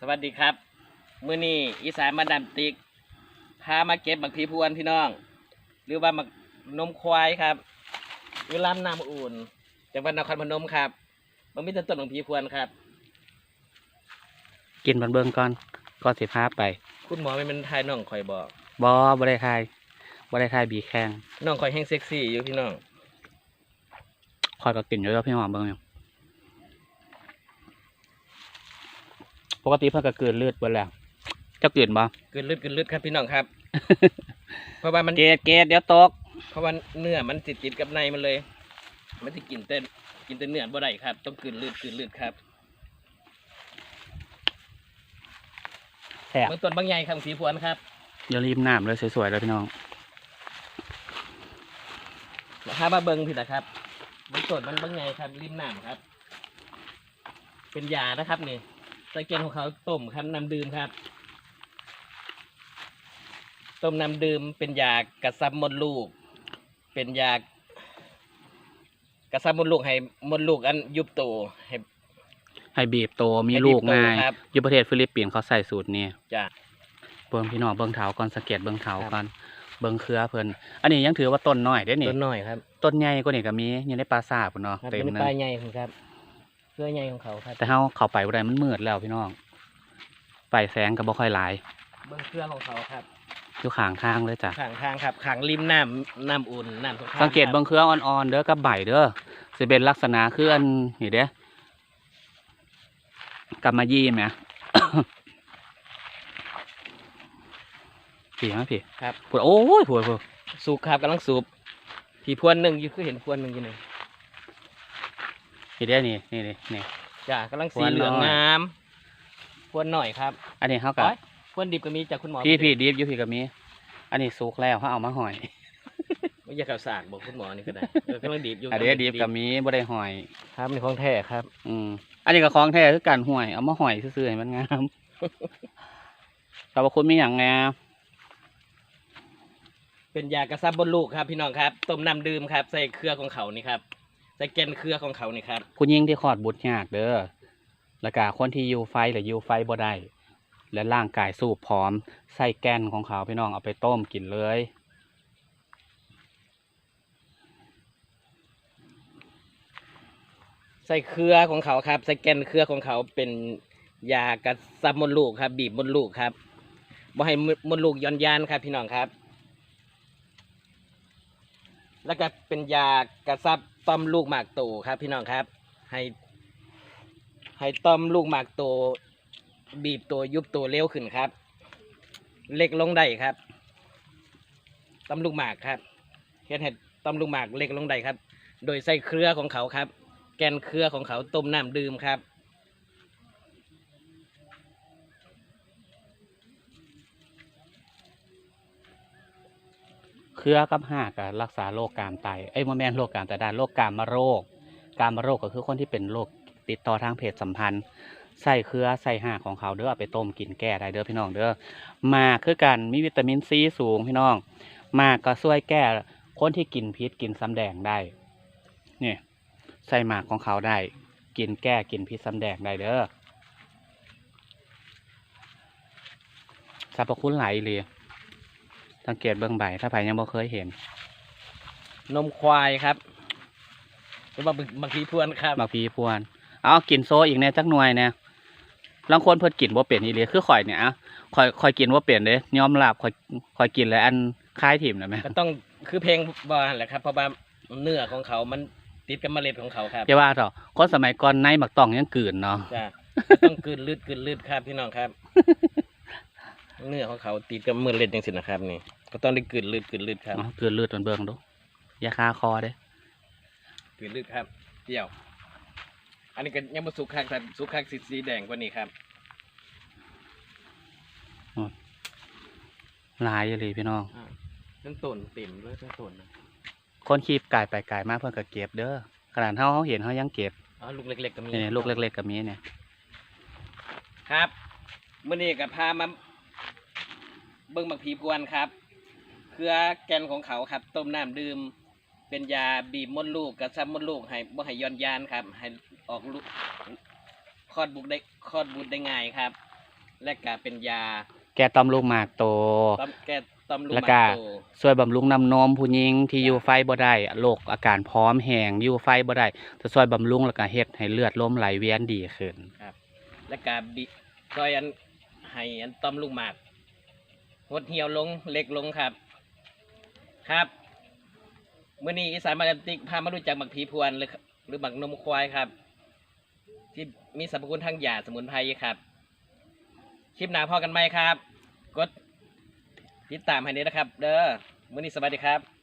สวัสดีครับ มื้อนี้อีสานมาดามติกพามาเก็บบักพีพวนพี่น้อง หรือว่าบักนมควายครับอยู่ลำน้ำอุ่นจังหวัดนครพนมครับมันมีแต่ต้นบักพีพวนครับ กินบันเบิ่งก่อนก็สิพาไปคุณหมอไม่เป็นทายน้องคอยบอกบอบ่ได้ทายบ่ได้ทายบีแข้งน้องคอยแห้งเซ็กซี่อยู่พี่น้องคอยก็กินอยู่แล้วพี่หอมเบิ่งอยู่ ปกติเพิ่นก็กลืนเลือดเบิดแล้วเจ้ากลืนบ่กึนลืดกึนลืดครับพี่น้องครับ เพราะว่ามันเกตเกตเดี๋ยวตก เพราะว่าเนื้อมันติดติดกับในมันเลย มันจะกินแต่กินแต่เนื้อบ่ได้ครับ ต้องกลืนลืดกลืนลืดครับแซ่บเบื้องต้นบางใหญ่ครับบักพีพวนครับอย่ารีบน้ำเลยสวยๆเลยพี่น้องถ้ามาเบิ้งพี่นะครับมันสดมันบางไงครับริมน้ำครับ เป็นยานะครับนี่ ใส่เกณฑ์ของเขาต้มครับน้ำดื่มครับ ต้มน้ำดื่มเป็นยากระซับมดลูก เป็นยากระซับมดลูกให้มดลูกอันยุบโตให้ ให้บีบโตมีให้บีบลูกโตง่ายครับ อยู่ประเทศฟิลิปปินส์เขาใส่สูตรนี้จ้ะ เบิ่งพี่น้องเบิ่งเท้าก่อนสังเกตเบิ่งเท้าครับ ก่อนเบิ่งเครือเพิ่นอันนี้ยังถือว่าต้นน้อยเด้นี่ต้นน้อยครับต้นใหญ่กว่านี่ก็มีอยู่ในปราสาทพุ่นเนาะครับเต็มเป็นเลปลายยใหญ่ของครับ เสื้อใหญ่ของเขาครับแต่เฮาเข้าไปบ่ได้มันมืดแล้วพี่น้องไปแสงก็บ่ค่อยหลายเบื้องเครื่องของเขาครับอยู่ข้างทางเลยจ้ะขางทางครับขางริมน้ำน้ำอุ่นน้ำสงครามสังเกตครับเบิ่งเครืออ่อนๆเด้อกับใบเด้อสิเป็นลักษณะคืออันนี่เด้กำมะยี่แหมพี่มาพี่ครับพูดโอ้ยพูดพูดสูบครับกำลังสูบผีพวนหนึ่งอยู่คือเห็นพวนหนึ่งอยู่หนึ่ง พี่เด้อนี่นี่นี่นี่ จ้ากำลังพวนสีเหลืองน้อยงามพวนหน่อยครับอันนี้เฮากับ โอ้ยพวนดิบก็มีจากคุณหมอพี่พี่ดิฟอยู่พี่กับมี อันนี้สุกแล้วเขาเอามาหอย ไม่อยากข่าวสารบอกคุณหมอนี่ก็ได้เออกำลังดิบอยู่อันนี้ดิฟกับมีบ่ได้หอย ครับมีของแท้ครับ อืมอันนี้ก็ของแท้คือการห่วยเอามาห่อยซื่อๆให้มันงาม ขอบพระคุณมีอย่างไงเป็นยากระซับบนลูกครับ พี่น้องครับ ต้มน้ำดื่มครับ ใส่เครือของเขานี่ครับ ใส่แกนเครือของเขานี่ครับ ผู้หญิงที่คลอดบุตรยากเด้อแล้วก็คนที่อยู่ไฟหรืออยู่ไฟบ่ได้และร่างกายสูบพร้อมใส่แกนของเขาพี่น้องเอาไปต้มกินเลยใส่เครือของเขาครับใส่แกนเครือของเขาเป็นยากระซับมดลูกครับ บีบมดลูกครับบ่ให้มดลูกย้อนยานครับ พี่น้องครับ แล้วก็เป็นยากระซับ ต้อมลูกหมากโตครับ พี่น้องครับ ให้ ให้ต้อมลูกหมากโต บีบตัวยุบตัวเร็วขึ้นครับ เล็กลงได้ครับต้อมลูกหมากครับเฮ็ดให้ต้อมลูกหมากเล็กลงได้ครับ โดยใส่เครือของเขาครับ แกนเครือของเขาต้มน้ำดื่มครับ เครือกับหากก็รักษาโรคกามไตเอ้ยบ่แม่นโรคกามไตด้านโรคกามโรค กามโรคก็คือคนที่เป็นโรคติดต่อทางเพศสัมพันธ์ใส่เครือใส่หากของเขาเด้อเอาไปต้มกินแก้ได้เด้อพี่น้องเด้อมากคือกันมีวิตามินซีสูงพี่น้องมากก็ช่วยแก้คนที่กินพิษกินซ้ำแดงได้นี่ใส่หมากของเขาได้ กินแก้กินพิษซ้ำแดงได้เด้อสรรพคุณหลายเลย สังเกตเบื้องใบถ้าไผยังบ่เคยเห็น นมควายครับหรือว่าบางทีพวนครับบักพีพวน เอากินโซอีกแน่จักหน่วยเนี่ยลางคนเพิ่นกินบ่เป็นอีหลีคือข่อยเนี่ยอะข่อยข่อยกินบ่เป็นเด้ยอมรับข่อยข่อยกินแล้วอันคล้ายถิ่มนะแม่ก็ต้องคือเพลงบอลแหละครับเพราะว่าเนื้อของเขามันติดกับเมล็ดของเขาครับอย่าว่าเถอะคนสมัยก่อนในบักตองยังกลืนเนาะจ้ะก็ต้องกลืนลืดกลืนลืดครับพี่น้องครับ เนื้อของเขาติดกับเมล็ดจังสินะครับนี่ก็ต้องได้กลืนลืดกลืนลืดครับเอากลืนเลือดมันเบิ่งดูอย่าคาคอเด้กลืนลืดครับเดี่ยว อันนี้ก็ยังมาสุกคักแต่สุกคักสีสีแดงกว่านี้ครับหลายอีหลีพี่น้องอ่านั่นต้นเต็มเลยนั่นต้นนะคนขีบกายไปกายมาเพิ่นก็เก็บเด้อขนาดเฮาเฮาเห็นเฮายังเก็บอ๋อลูกเล็กๆก็มีนี่ลูกเล็กๆก็มีเนี่ยครับมื่อนี้กับพามา เบิ้งบักผีพวนครับ เครือแกนของเขาครับ ต้มน้ำดื่ม เป็นยาบีบมดลูกกระซับมดลูกให้บ่ให้ย้อนยานครับ ให้ออกลูกคลอดบุตรได้คลอดบุตรได้ง่ายครับ และก็เป็นยาแก้ต่อมลูกหมากโตต้อมแก้ต้อมลูกแล้วหก็มากโตช่วยบำรุงน้ำนมผู้หญิงที่อยู่ไฟบ่ได้โรคอาการพร้อมแห้งอยู่ไฟบ่ได้จะช่วยบำรุงแล้วก็เฮ็ดให้เลือดลมไหลเวียนดีขึ้น และก็บิซอยอันให้อันต้อมลูกหมาก หดเหี่ยวลงเล็กลงครับ ครับเมื่อนี้อีสานมาแลมติกพามารู้จักหมักผีพวนหรือหรือหมักนมควายครับ ที่มีสรรพคุณทางยาสมุนไพรครับคลิปหน้าพอกันไหมครับ กดติดตามให้นี้นะครับ เด้อเมื่อนี้สวัสดีครับ